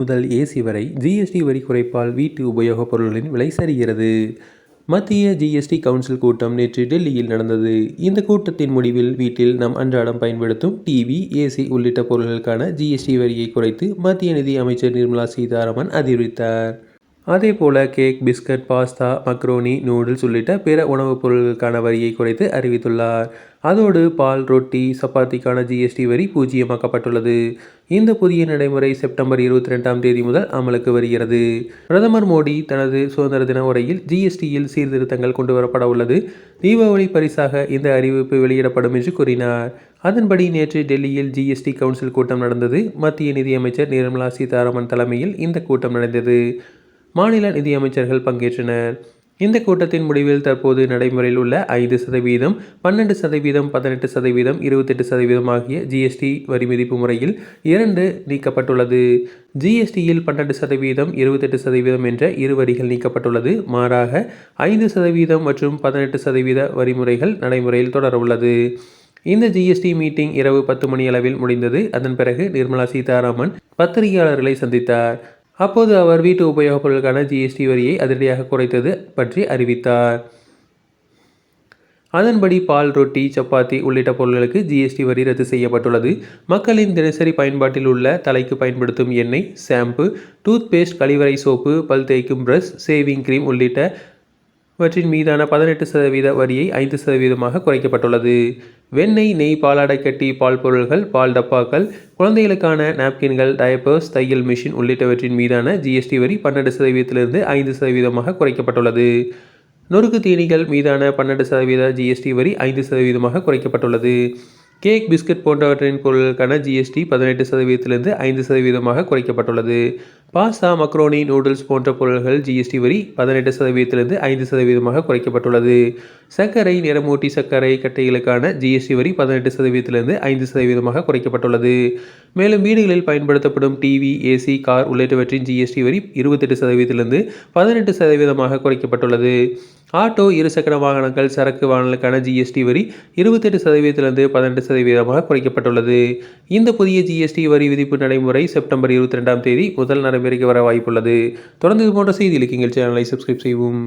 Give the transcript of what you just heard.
முதல் ஏசி வரை ஜிஎஸ்டி வரி குறைப்பால் வீட்டு உபயோகப் பொருட்களின் விலை சரிகிறது. மத்திய ஜிஎஸ்டி கவுன்சில் கூட்டம் நேற்று டெல்லியில் நடந்தது. இந்த கூட்டத்தின் முடிவில் வீட்டில் நாம் அன்றாடம் பயன்படுத்தும் டிவி ஏசி உள்ளிட்ட பொருட்களுக்கான ஜிஎஸ்டி வரியை குறைத்து மத்திய நிதி அமைச்சர் நிர்மலா சீதாராமன் அறிவித்தார் அதே போல் cake biscuit pasta macaroni noodles உள்ளிட்ட பிற உணவுப் பொருட்களுக்கான வரியை குறைத்து அறிவித்துள்ளார். அதோடு பால் ரொட்டி சப்பாத்திக்கான ஜிஎஸ்டி வரி பூஜ்ஜியமாக்கப்பட்டுள்ளது. இந்த புதிய நடைமுறை செப்டம்பர் இருபத்தி ரெண்டாம் தேதி முதல் அமலுக்கு வருகிறது. பிரதமர் மோடி தனது சுதந்திர தின உரையில் ஜிஎஸ்டியில் சீர்திருத்தங்கள் கொண்டுவரப்பட உள்ளது. தீபாவளி பரிசாக இந்த அறிவிப்பு வெளியிடப்படும் என்று கூறினார். அதன்படி நேற்று டெல்லியில் ஜிஎஸ்டி கவுன்சில் கூட்டம் நடந்தது. மத்திய நிதியமைச்சர் நிர்மலா சீதாராமன் தலைமையில் இந்த கூட்டம் நடந்தது. மாநில நிதியமைச்சர்கள் பங்கேற்றனர். இந்த கூட்டத்தின் முடிவில் தற்போது நடைமுறையில் உள்ள ஐந்து சதவீதம் பன்னெண்டு சதவீதம் பதினெட்டு சதவீதம் இருபத்தெட்டு சதவீதம் ஆகிய ஜிஎஸ்டி வரி விதிப்பு முறையில் இரண்டு நீக்கப்பட்டுள்ளது. ஜிஎஸ்டியில் பன்னெண்டு சதவீதம் இருபத்தெட்டு சதவீதம் என்ற இரு வரிகள் நீக்கப்பட்டுள்ளது. மாறாக ஐந்து சதவீதம் மற்றும் பதினெட்டு சதவீத வரிமுறைகள் நடைமுறையில் தொடரவுள்ளது இந்த ஜிஎஸ்டி மீட்டிங் இரவு பத்து மணி அளவில் முடிந்தது. அதன் பிறகு நிர்மலா சீதாராமன் பத்திரிகையாளர்களை சந்தித்தார். அப்போது அவர் வீட்டு உபயோகப் பொருளுக்கான ஜிஎஸ்டி வரியை அதிரடியாக குறைத்தது பற்றி அறிவித்தார். அதன்படி பால் ரொட்டி சப்பாத்தி உள்ளிட்ட பொருட்களுக்கு ஜிஎஸ்டி வரி ரத்து செய்யப்பட்டுள்ளது. மக்களின் தினசரி பயன்பாட்டில் உள்ள தலைக்கு பயன்படுத்தும் எண்ணெய் ஷாம்பு டூத் பேஸ்ட் கழிவறை சோப்பு பல் தேய்க்கும் பிரஷ் சேவிங் கிரீம் உள்ளிட்ட இவற்றின் மீதான பதினெட்டு சதவீத வரியை ஐந்து சதவீதமாக குறைக்கப்பட்டுள்ளது. வெண்ணெய் நெய் பாலாடைக்கட்டி பால் பொருள்கள் பால் டப்பாக்கள் குழந்தைகளுக்கான நாப்கின்கள் டயப்பர்ஸ் தையல் மிஷின் உள்ளிட்டவற்றின் மீதான ஜிஎஸ்டி வரி பன்னெண்டு சதவீதத்திலிருந்து ஐந்து சதவீதமாக குறைக்கப்பட்டுள்ளது. நொறுக்கு தீனிகள் மீதான பன்னெண்டு சதவீத ஜிஎஸ்டி வரி ஐந்து சதவீதமாக குறைக்கப்பட்டுள்ளது. கேக் பிஸ்கட் போன்றவற்றின் பொருட்களுக்கான ஜிஎஸ்டி பதினெட்டு சதவீதத்திலிருந்து ஐந்து சதவீதமாக குறைக்கப்பட்டுள்ளது. பாஸ்தா மக்ரோனி நூடுல்ஸ் போன்ற பொருட்கள் ஜிஎஸ்டி வரி பதினெட்டு சதவீதத்திலிருந்து ஐந்து சதவீதமாக குறைக்கப்பட்டுள்ளது. சர்க்கரை நிறமூட்டி சர்க்கரை கட்டைகளுக்கான ஜிஎஸ்டி வரி பதினெட்டு சதவீதத்திலிருந்து ஐந்து சதவீதமாக குறைக்கப்பட்டுள்ளது. மேலும் வீடுகளில் பயன்படுத்தப்படும் டிவி ஏசி கார் உள்ளிட்டவற்றின் ஜிஎஸ்டி வரி இருபத்தெட்டு சதவீதத்திலிருந்து பதினெட்டு சதவீதமாக குறைக்கப்பட்டுள்ளது. ஆட்டோ இருசக்கர வாகனங்கள் சரக்கு வாகனங்களுக்கான ஜிஎஸ்டி வரி இருபத்தெட்டு சதவீதத்திலிருந்து பதினெட்டு சதவீதமாக குறைக்கப்பட்டுள்ளது. இந்த புதிய ஜிஎஸ்டி வரி விதிப்பு நடைமுறை செப்டம்பர் இருபத்தி ரெண்டாம் தேதி முதல் நடைமுறைக்கு வர வாய்ப்புள்ளது. தொடர்ந்து இது போன்ற செய்தி இலக்கியங்கள் சேனலை சப்ஸ்கிரைப் செய்வோம்